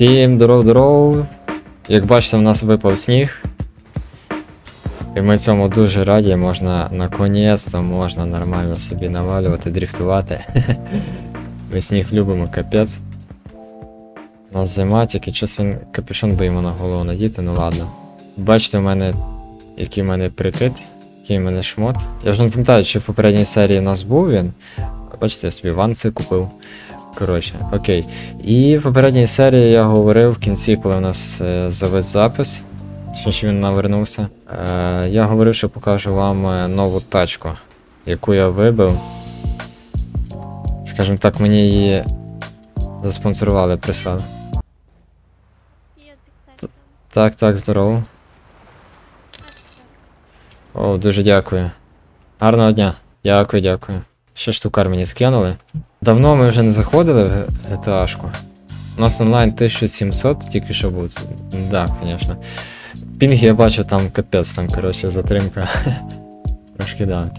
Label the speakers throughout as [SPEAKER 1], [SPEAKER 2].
[SPEAKER 1] Всім здоров-здоров. Як бачите, в нас випав сніг. І ми цьому дуже раді, можна наконець-то можна нормально собі навалювати, дріфтувати. Ми сніг любимо, капець. У нас зима, тільки щось він капюшон би йому на голову надіти, ну ладно. Бачите, в мене який в мене прикид, який в мене шмот. Я вже не пам'ятаю, чи в попередній серії у нас був він. Бачите, я собі ванци купив. Коротше, окей. І в попередній серії я говорив в кінці, коли у нас е, завис запис, точніше він навернувся. Е, я говорив, що покажу вам е, нову тачку, яку я вибив. Скажімо так, мені її заспонсорували, прислали. Так, так, здорово. О, дуже дякую. Гарного дня. Дякую, дякую. Ще штукар мені скинули. Давно ми вже не заходили в GTA-шку. У нас онлайн 1700, тільки що був. Да, звісно. Пінг я бачу там капець, там, коротше, затримка. Трошки да.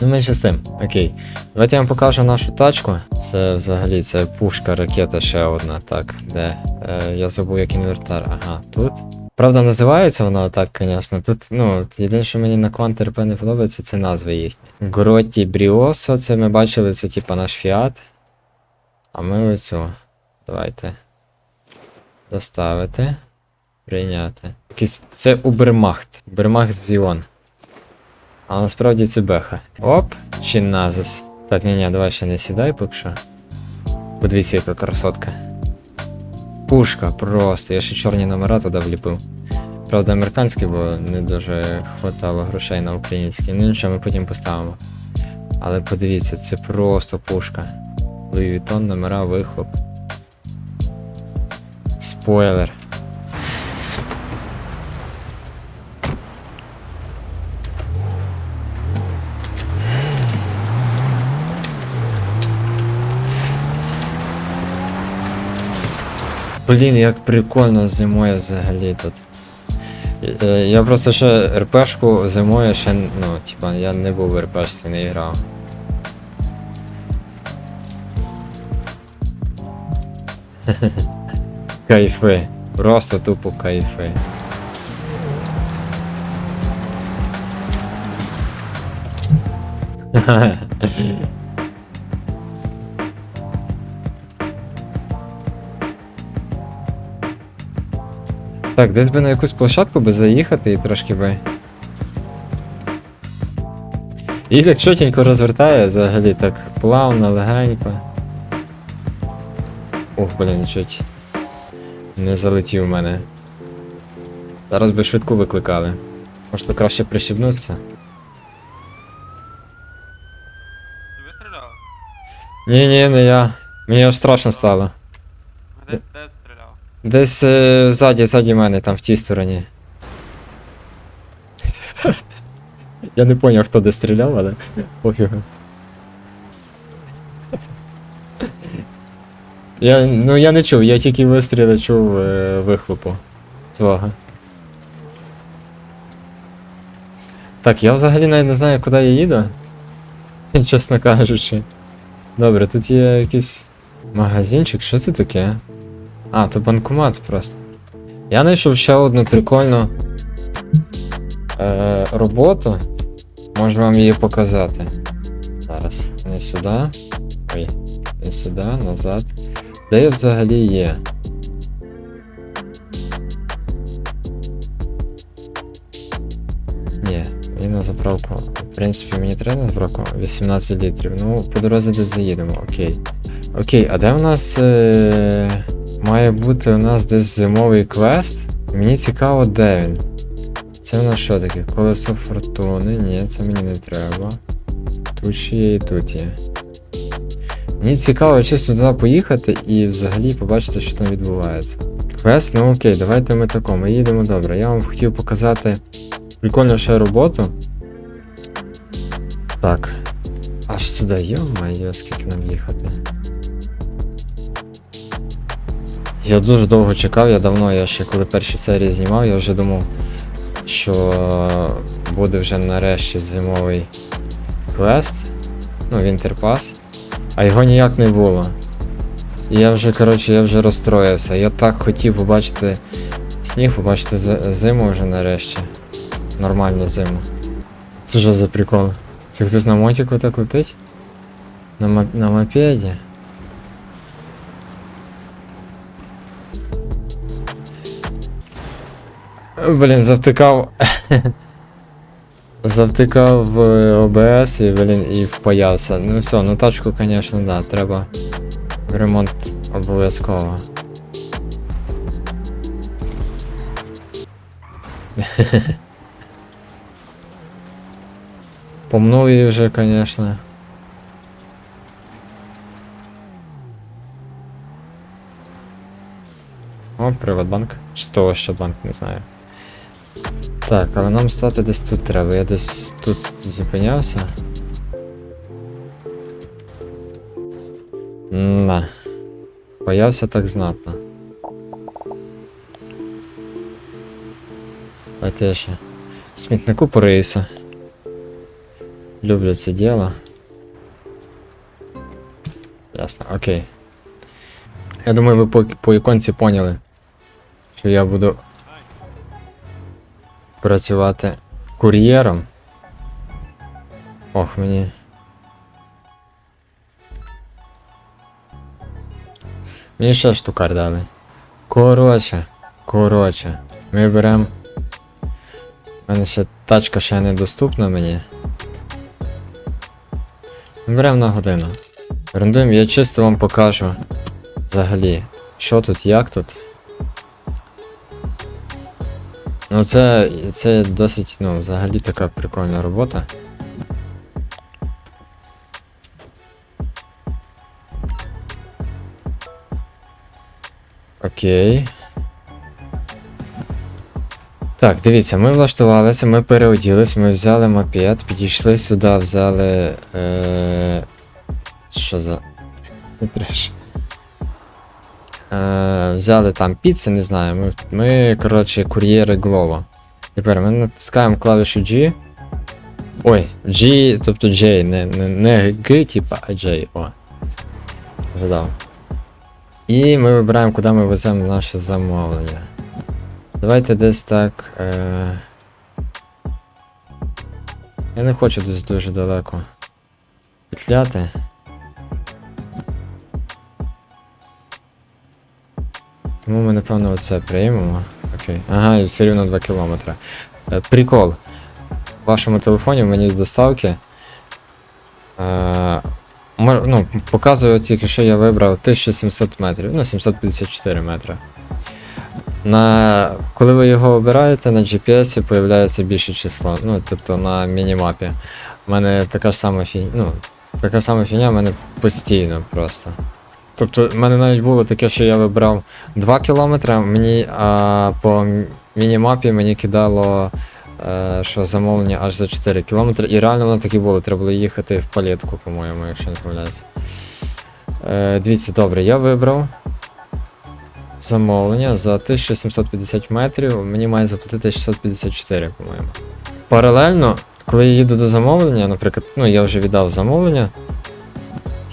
[SPEAKER 1] Ну, менше з тим. Окей. Давайте я вам покажу нашу тачку. Це взагалі це пушка, ракета ще одна, так. Де? Е, я забув як інвертар. Ага, тут. Правда, називається вона так, звісно. Тут, ну, єдине, що мені на Quant RP не подобається, це назви їхні. Гроті Бріосо, це ми бачили, це типа наш фіат. А ми оцю. Давайте. Доставити. Прийняти. Якийсь. Це Убермахт. Убермахт Зіон. А насправді це беха. Оп, чи назис. Так, ні, ні, давай ще не сідай поки що. Подивіться, яка красотка. Пушка просто. Я ще чорні номера туди вліпив. Правда, американські, бо не дуже хватало грошей на українські. Ну нічого, ми потім поставимо. Але подивіться, це просто пушка. Louis Vuitton, номера, вихлоп. Спойлер. Блін, як прикольно зимою взагалі тут. Е, Я просто ще РПшку зимою ще, ну, типа, я не був в РПшці, не грав. Кайфи. Просто тупо кайфи. Так, десь би на якусь площадку би заїхати і трошки би. І так чотенько розвертає взагалі так плавно, легенько. Ох, блін, чуть. Не залетів в мене. Зараз би швидку викликали. Може то краще прищебнутися?
[SPEAKER 2] Це ви стріляли?
[SPEAKER 1] Ні, ні, не я. Мені аж страшно стало.
[SPEAKER 2] Ви Де, де стріляв?
[SPEAKER 1] Десь е, ззаді, ззаді мене, там в тій стороні. Я не поняв, хто де стріляв, але пофігу. Я, ну я не чув, я тільки вистріли чув е, вихлопу свого. Так, я взагалі навіть не знаю, куди я їду. Чесно кажучи. Добре, тут є якийсь магазинчик, що це таке? А, то банкомат просто. Я знайшов ще одну прикольну е, роботу. Можу вам її показати. Зараз. Не сюди. Ой, не сюди, назад. Де я взагалі є? Ні, мені на заправку. В принципі, мені треба на заправку 18 літрів. Ну, по дорозі десь заїдемо, окей. Окей, а де у нас е... має бути у нас десь зимовий квест? Мені цікаво, де він. Це у нас що таке? Колесо фортуни? Ні, це мені не треба. Тут ще є і тут є. Мені цікаво чисто туди поїхати і взагалі побачити, що там відбувається. Квест, ну окей, давайте ми тако, ми їдемо добре. Я вам хотів показати прикольну ще роботу. Так. Аж сюди, йо-моє, скільки нам їхати. Я дуже довго чекав, я давно, я ще коли перші серії знімав, я вже думав, що буде вже нарешті зимовий квест, ну, Вінтерпас, а його ніяк не було. І я вже, коротше, я вже розстроївся. Я так хотів побачити сніг, побачити зиму вже нарешті. Нормальну зиму. Це що за прикол? Це хтось на мотику так летить? На, на мопеді? Блін, завтикав. Завтикав в ОБС і, блін, і впаявся. Ну все, ну тачку, звісно, да, треба ремонт обов'язково. Помнув її вже, звісно. О, Приватбанк. Чи то Ощадбанк, не знаю. Так, але нам стати десь тут треба. Я десь тут зупинявся. На. Боявся так знатно. Давайте я ще смітнику пориюся. Люблю це діло. Ясно, окей. Я думаю, ви по, по іконці поняли, що я буду працювати кур'єром. Ох, мені. Мені ще штукар дали. Коротше, коротше, ми беремо. У мене ще тачка ще недоступна мені. Беремо на годину. Орендуємо, я чисто вам покажу взагалі, що тут, як тут. Ну це, це досить, ну, взагалі така прикольна робота. Окей. Так, дивіться, ми влаштувалися, ми переоділись, ми взяли мопед, підійшли сюди, взяли. Е... Що за. Треш. Е, взяли там піци, не знаю. Ми, ми коротше, кур'єри Глова. Тепер ми натискаємо клавішу G. Ой, G, тобто J, не, не, не G, типа, а J. О. Згадав. І ми вибираємо, куди ми веземо наше замовлення. Давайте десь так. Е... Я не хочу десь дуже далеко петляти. Тому ми, напевно, оце приймемо. Окей. Ага, і все рівно 2 кілометри. Е, прикол. В вашому телефоні в мені з доставки. Е, ну, показує тільки, що я вибрав 1700 метрів, ну 754 метри. На, коли ви його обираєте, на GPS появляється більше число. Ну, тобто на мінімапі. У мене така ж сама фігня. Ну, така сама фігня в мене постійно просто. Тобто, в мене навіть було таке, що я вибрав 2 кілометри, мені а, по мінімапі мені кидало, е, що замовлення аж за 4 кілометри. І реально воно так і було, треба було їхати в палетку, по-моєму, якщо не помиляюся. Е, дивіться, добре, я вибрав замовлення за 1750 метрів, мені має заплатити 654, по-моєму. Паралельно, коли я їду до замовлення, наприклад, ну я вже віддав замовлення,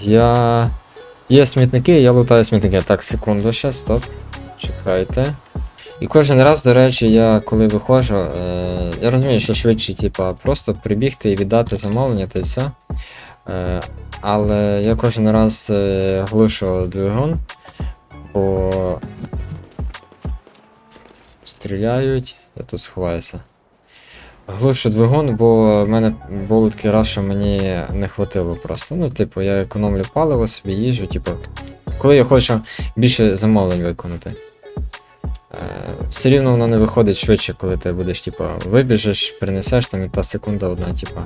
[SPEAKER 1] я. Є смітники, я лутаю смітники. Так, секунду ще, стоп. Чекайте. І кожен раз, до речі, я коли виходжу, е, я розумію, що швидше, типа, просто прибігти і віддати замовлення та й все. Е, але я кожен раз е, глушу двигун, бо стріляють, я тут сховаюся. Глушу двигун, бо в мене був такий раз, що мені не хватило просто. Ну, типу, я економлю паливо собі їжу, типу, коли я хочу більше замовлень виконати. Е, все рівно воно не виходить швидше, коли ти будеш, типу, вибіжеш, принесеш там і та секунда одна, типу,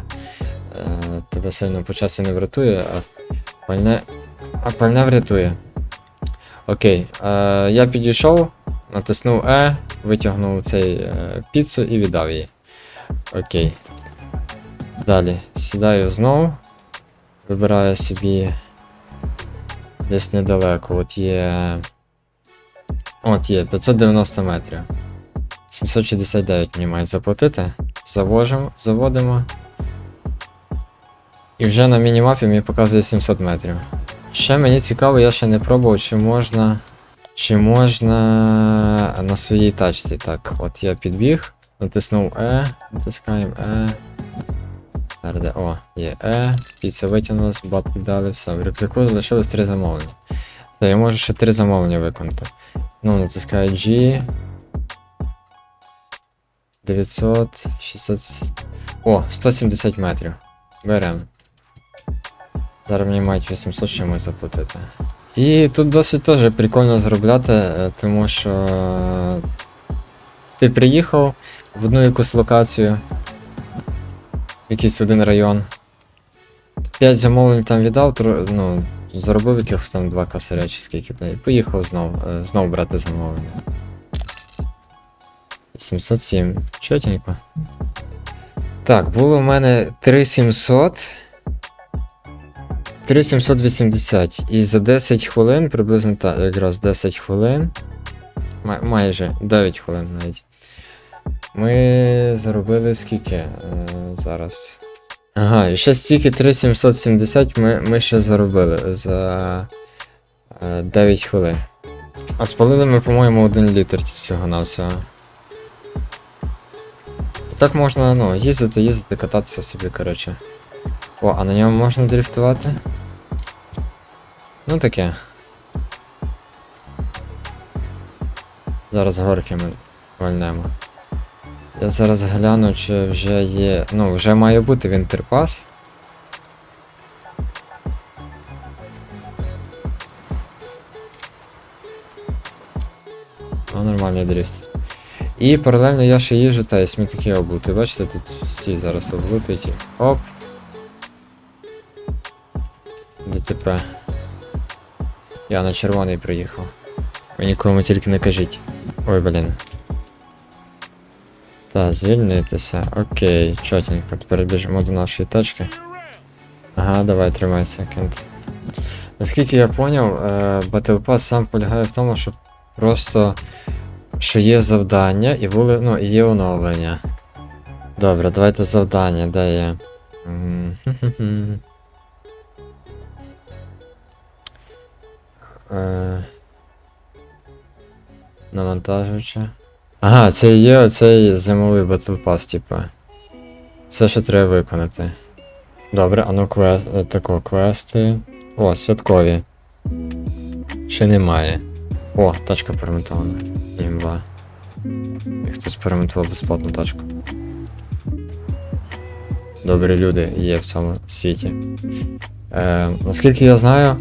[SPEAKER 1] е, тебе сильно по часу не врятує, а пальне, а пальне врятує. Окей, е, я підійшов, натиснув E, витягнув цей е, піцу і віддав її. Окей. Далі. Сідаю знову. Вибираю собі десь недалеко. От є. От є 590 метрів. 769 мені мають заплатити. Завожимо, заводимо. І вже на мінімапі мені показує 700 метрів. Ще мені цікаво, я ще не пробував, чи можна. Чи можна на своїй тачці. Так, от я підбіг, натиснув E, натискаємо. Зараз де- О, є E, піца витягнулась, бабки дали, все. В рюкзаку залишилось три замовлення. Все, я можу ще три замовлення виконати. Знову натискаю G. 900, 600. О, 170 метрів. Беремо. Зараз мені мають 800 чимось заплатити. І тут досить теж прикольно зробляти, е, тому що е, ти приїхав в одну якусь локацію, якийсь один район. 5 замовлень там віддав, ну, заробив якихось там 2 косаря чи скільки і поїхав знов, е, знов брати замовлення. 707. Чотенько. Так, було в мене 3700. 3780. І за 10 хвилин, приблизно так, якраз 10 хвилин. Май- майже 9 хвилин навіть. Ми заробили скільки е, зараз? Ага, і ще стільки 3770 ми, ми ще заробили за е, 9 хвилин. А спалили ми, по-моєму, 1 літр всього на всього. Так можна, ну, їздити, їздити, кататися собі, коротше. О, а на ньому можна дрифтувати? Ну таке. Зараз горки ми вальнемо. Я зараз гляну, чи вже є. Ну, вже має бути вінтерпас. О, нормальний дріфт. І паралельно я ще їжджу та смітники обути. Бачите, тут всі зараз облутують. Оп. ДТП. Я на червоний приїхав. Ви нікому тільки не кажіть. Ой, блін. Та, звільнитися. Окей, чотенько. Тепер до нашої тачки. Ага, давай, тримайся, Кент. Наскільки я поняв, е, Battle Pass сам полягає в тому, що просто що є завдання і були, ну, і є оновлення. Добре, давайте завдання, де є. Е, Навантажуюче. Ага, це є оцей зимовий Pass, типа. Все, що треба виконати. Добре, а ну квест. е, Тако, квести. О, святкові. Ще немає. О, тачка перемонтована. Імба. І хтось перемонтував безплатну тачку. Добрі люди є в цьому світі. Е, наскільки я знаю,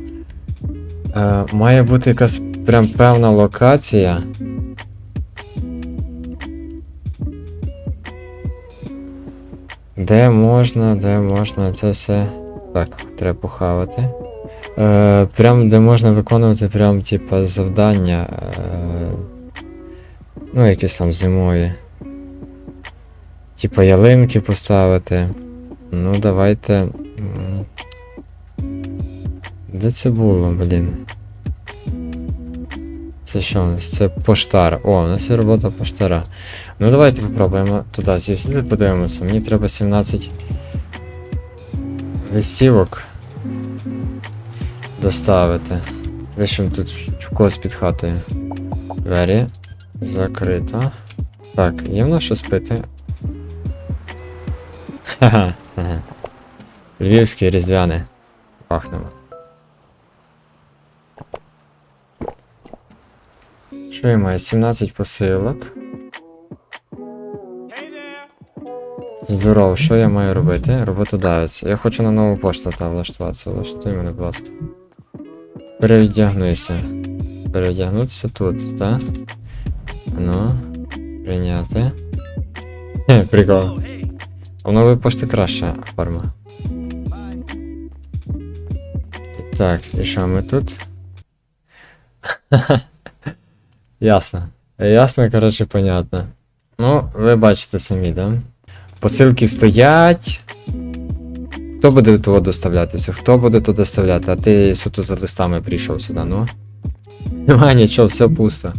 [SPEAKER 1] е, має бути якась прям певна локація. Де можна, де можна це все. Так, треба похавати. Е, прям де можна виконувати прям типа завдання. Е, ну, якісь там зимові. Типа ялинки поставити. Ну, давайте. Де це було, блін? Це що у нас? Це поштар. О, у нас є робота поштара. Ну давайте попробуємо туди з'їздити, подивимося. Мені треба 17 листівок доставити. Лишим тут в когось під хатою. Двері. Закрито. Так, є в нас що спити? Ха-ха. ага. Львівський різдвяний. Пахнемо. Що я маю? 17 посилок. Здорово, що я маю робити? Роботодавець. Я хочу на нову пошту та влаштуватися. Влаштуй мене, будь ласка. Перевдягнуйся. Перевдягнутися тут, так? Ну. Прийняти. Хе, прикол. У нової пошти краща форма. Так, і що ми тут? Ясно. Ясно, коротше, понятно. Ну, ви бачите самі, да? Посилки стоять. Хто буде того доставляти? Хто буде то доставляти? А ти суто за листами прийшов сюди, ну? Нема нічого, все пусто.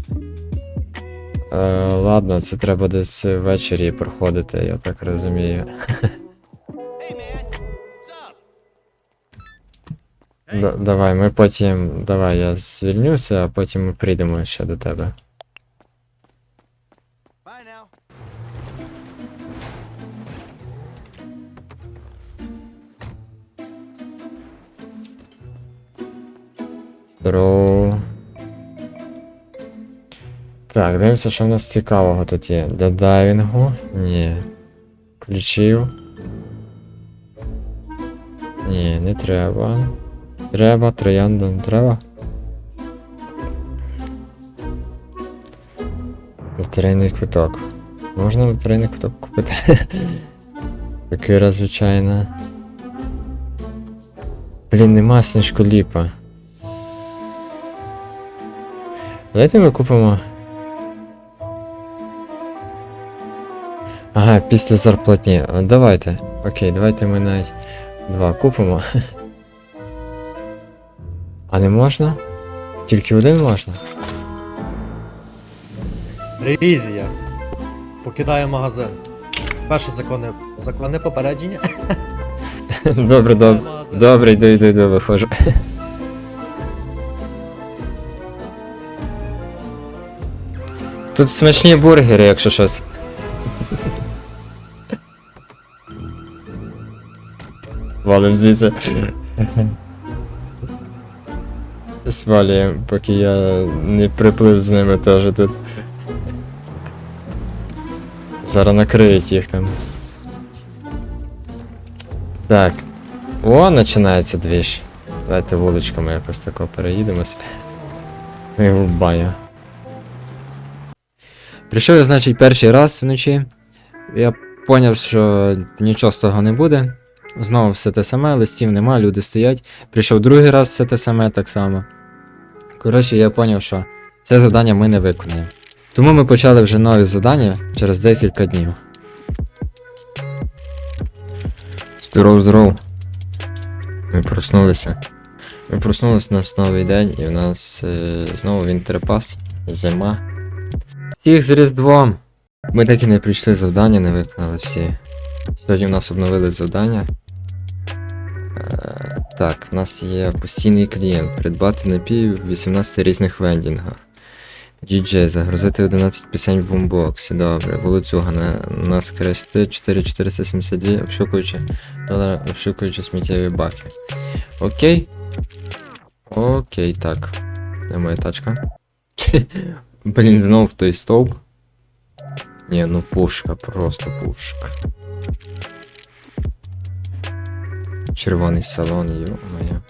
[SPEAKER 1] Е, ладно, це треба десь ввечері проходити, я так розумію. Да, давай, ми потім. Давай, я звільнюся, а потім ми прийдемо ще до тебе. Здорово. Так, дивимося, що в нас цікавого тут є. Для дайвінгу? Ні. Включив. Ні, не треба. Треба, троянда не треба. Лотерейний квиток. Можна лотерейний квиток купити? Такий раз, звичайно. Блін, нема сніжколіпа. Давайте ми купимо. Ага, після зарплатні. Давайте. Окей, давайте ми навіть два купимо. А не можна? Тільки один можна?
[SPEAKER 3] Ревізія. Покидаю магазин. Перше законне, законне попередження.
[SPEAKER 1] Добре, добре. Добре, йду, йду, йду, виходжу. Тут смачні бургери, якщо щось. Валим звідси. Свалюємо, поки я не приплив з ними теж тут. Зараз накриють їх там. Так, о, починається двіж. Давайте вуличками якось тако в баню. Прийшов я, значить, перший раз вночі. Я поняв, що нічого з того не буде. Знову все те саме, листів нема, люди стоять. Прийшов другий раз все те саме так само. Коротше, я поняв, що це завдання ми не виконаємо. Тому ми почали вже нові завдання через декілька днів. Здоров, здоров. Ми проснулися. Ми проснулися у нас новий день, і в нас е, знову вінтерпас, зима. Всіх з Різдвом! Ми так і не прийшли завдання, не виконали всі. Сьогодні в нас обновили завдання. Е, так, в нас є постійний клієнт. Придбати напій в 18 різних вендінгах. DJ, загрузити 11 пісень в бумбоксі. Добре. Вулицюга на, наскрести 4472, обшукуючи долара, обшукуючи сміттєві баки. Окей. Окей, так. Де моя тачка? Блін, знов в той стовп. Ні, ну пушка, просто пушка. Червоний салон, йо-моє.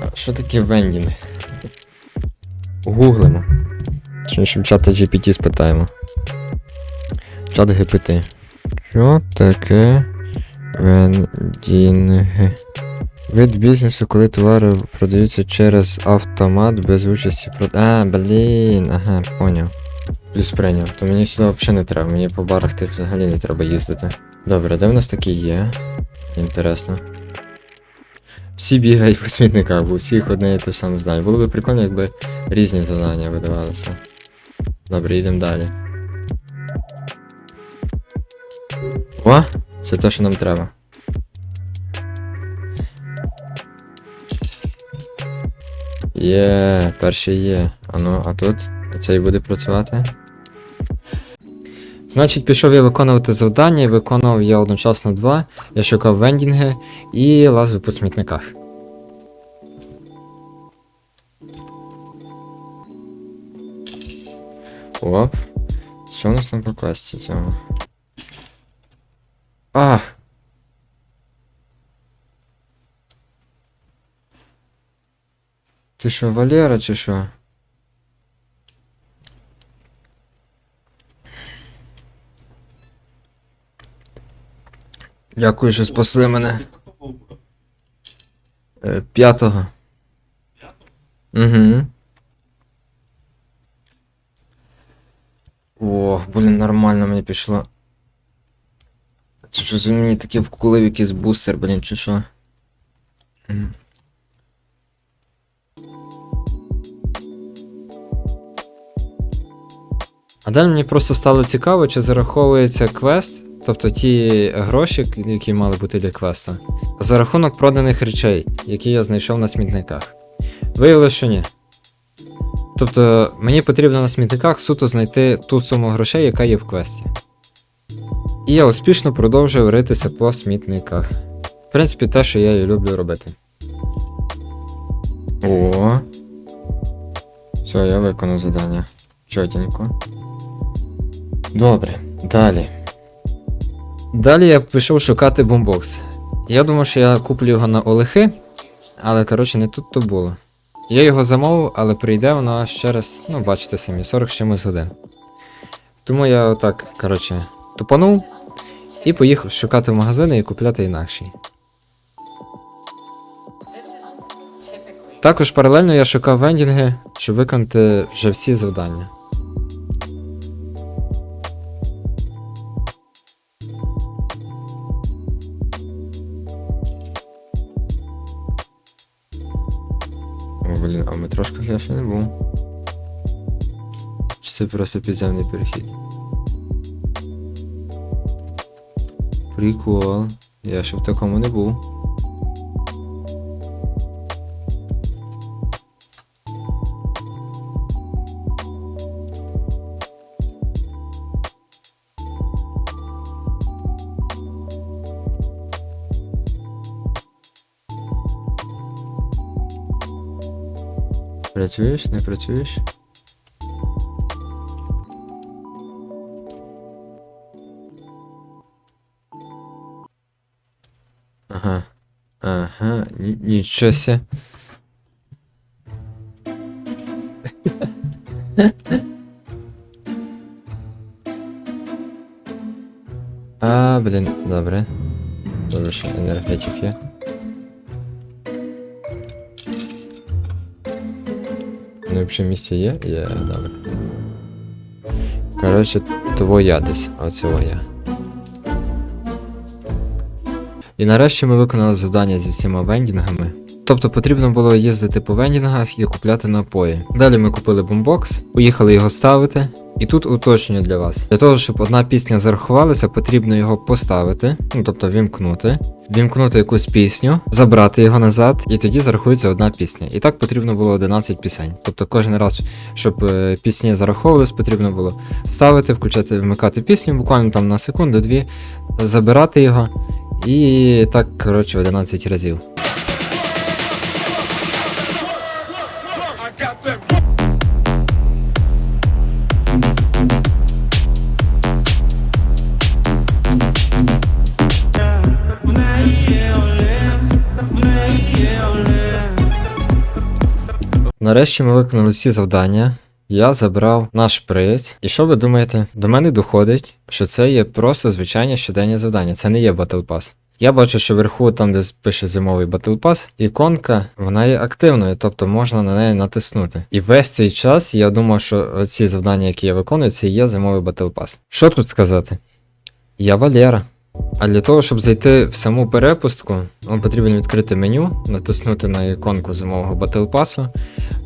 [SPEAKER 1] А Що таке вендінг? Гуглимо. Чи чата GPT спитаємо. Чат GPT. Що таке вендінги? Вид бізнесу, коли товари продаються через автомат без участі прод... А, блін, ага, поняв. Плюс прийняв. То мені сюди взагалі не треба, мені по барах тих взагалі не треба їздити. Добре, де в нас такі є? Інтересно. Всі бігають по смітниках, бо всіх одне і те саме завдання. Було б прикольно, якби різні завдання видавалися. Добре, йдемо далі. О! Це те, що нам треба. Є, перший є. А ну, а тут? Цей буде працювати? Значить, пішов я виконувати завдання, і виконував я одночасно два. Я шукав вендінги і лазив по смітниках. Оп. Що у нас там по квесті цього? А! Ти що, Валера, чи що? Дякую, що спасли мене. Е, П'ятого. Угу. О, блін, нормально мені пішло. Це за мені таке вкулив якийсь бустер, блін, чи що? А далі мені просто стало цікаво, чи зараховується квест тобто ті гроші, які мали бути для квесту, за рахунок проданих речей, які я знайшов на смітниках. Виявилося, що ні. Тобто мені потрібно на смітниках суто знайти ту суму грошей, яка є в квесті. І я успішно продовжую ритися по смітниках. В принципі, те, що я і люблю робити. О. Все, я виконав завдання. Чотенько. Добре, далі. Далі я пішов шукати бомбокс. Я думав, що я куплю його на Олехи, але коротше не тут то було. Я його замовив, але прийде воно аж через, ну, бачите самі, 40 з чимось годин. Тому я отак, коротше, тупанув і поїхав шукати в магазини і купляти інакший. Також паралельно я шукав вендінги, щоб виконати вже всі завдання. Блін, а в метрошках я ще не був. Чи це просто підземний перехід? Прикол. Я ще в такому не був. Працюєш, не працюєш? Ага. Ага, ні- нічого ся. А, блін, добре. Добре, що енергетик є. Взагалі місце є? Є, добре. Коротше, твоя десь, оцього я. І нарешті ми виконали завдання зі всіма вендінгами. Тобто потрібно було їздити по вендінгах і купляти напої. Далі ми купили бомбокс, поїхали його ставити. І тут уточнюю для вас. Для того, щоб одна пісня зарахувалася, потрібно його поставити, ну тобто вімкнути, вімкнути якусь пісню, забрати його назад, і тоді зарахується одна пісня. І так потрібно було 11 пісень. Тобто кожен раз, щоб е, пісні зараховувались, потрібно було ставити, включати, вмикати пісню, буквально там на секунду-дві, забирати його. І так, коротше, 11 разів. Нарешті ми виконали всі завдання. Я забрав наш приз. І що ви думаєте? До мене доходить, що це є просто звичайні щоденні завдання. Це не є Battle Pass. Я бачу, що вверху, там, де пише зимовий Battle Pass, іконка, вона є активною, тобто можна на неї натиснути. І весь цей час я думав, що ці завдання, які я виконую, це є зимовий Battle Pass. Що тут сказати? Я Валера. А для того, щоб зайти в саму перепустку, вам потрібно відкрити меню, натиснути на іконку зимового Pass,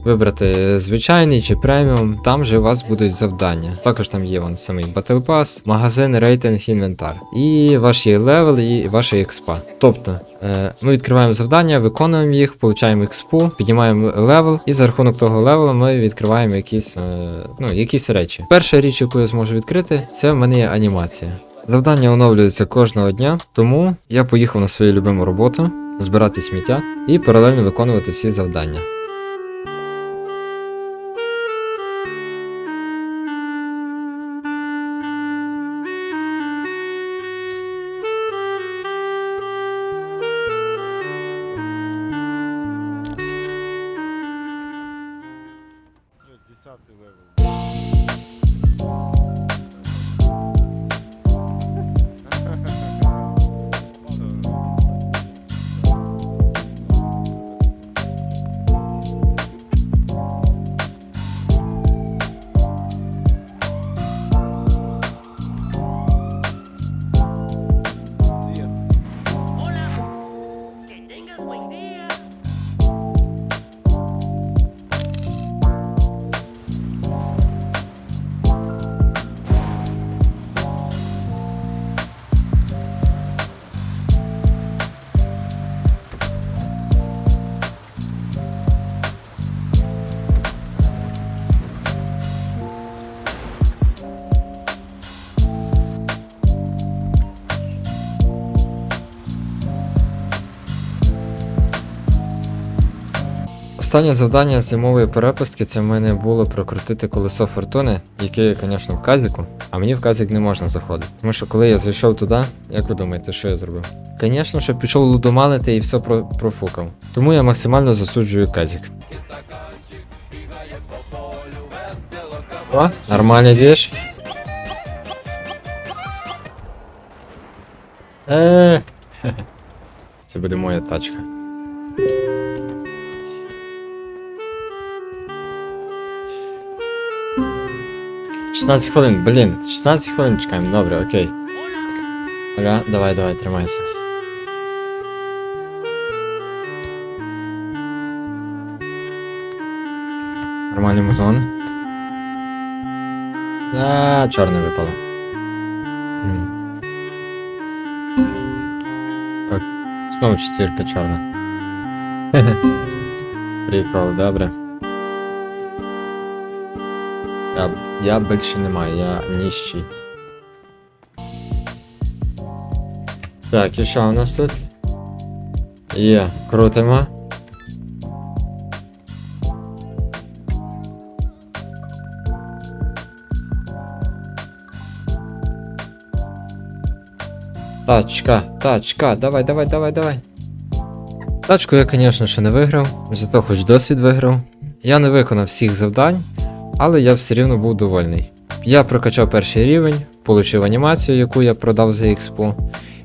[SPEAKER 1] вибрати звичайний чи преміум, там же у вас будуть завдання. Також там є вон самий Pass, магазин, рейтинг, інвентар. І ваш є левел, і ваша експа. Тобто, е, ми відкриваємо завдання, виконуємо їх, получаємо експу, піднімаємо левел, і за рахунок того левелу ми відкриваємо якісь, е, ну, якісь речі. Перша річ, яку я зможу відкрити, це в мене є анімація. Завдання оновлюється кожного дня, тому я поїхав на свою любиму роботу збирати сміття і паралельно виконувати всі завдання. Останнє завдання зимової перепустки це в мене було прокрутити колесо фортуни, яке є, звісно, в казіку, а мені в казік не можна заходити. Тому що коли я зайшов туди, як ви думаєте, що я зробив? Звісно, що пішов лудомалити і все про- профукав. Тому я максимально засуджую казік. О, нормальний двіж. Е. Це буде моя тачка. Шістнадцять хвилин, блін, 16 хвилин чекаємо, добре, окей. Оля, давай, давай, тримайся. Нормальний музон. А, чорне випало. М. Так, знову четвірка чорна. Прикол, добре. Я, більше не маю, я ніщий. Так, і що у нас тут? Є, крутимо. Тачка, тачка, давай, давай, давай, давай. Тачку я, звісно, ще не виграв, зато хоч досвід виграв. Я не виконав всіх завдань, але я все рівно був довольний. Я прокачав перший рівень, получив анімацію, яку я продав за експо.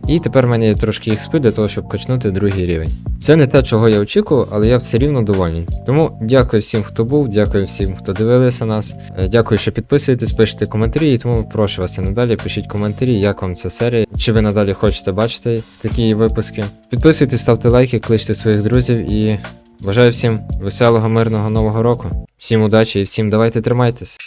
[SPEAKER 1] І тепер в мене є трошки експи для того, щоб качнути другий рівень. Це не те, чого я очікував, але я все рівно довольний. Тому дякую всім, хто був, дякую всім, хто дивилися нас. Е, Дякую, що підписуєтесь, пишете коментарі, і тому прошу вас і надалі пишіть коментарі, як вам ця серія, чи ви надалі хочете бачити такі випуски. Підписуйтесь, ставте лайки, кличте своїх друзів і бажаю всім веселого, мирного нового року. Всім удачі і всім давайте тримайтесь.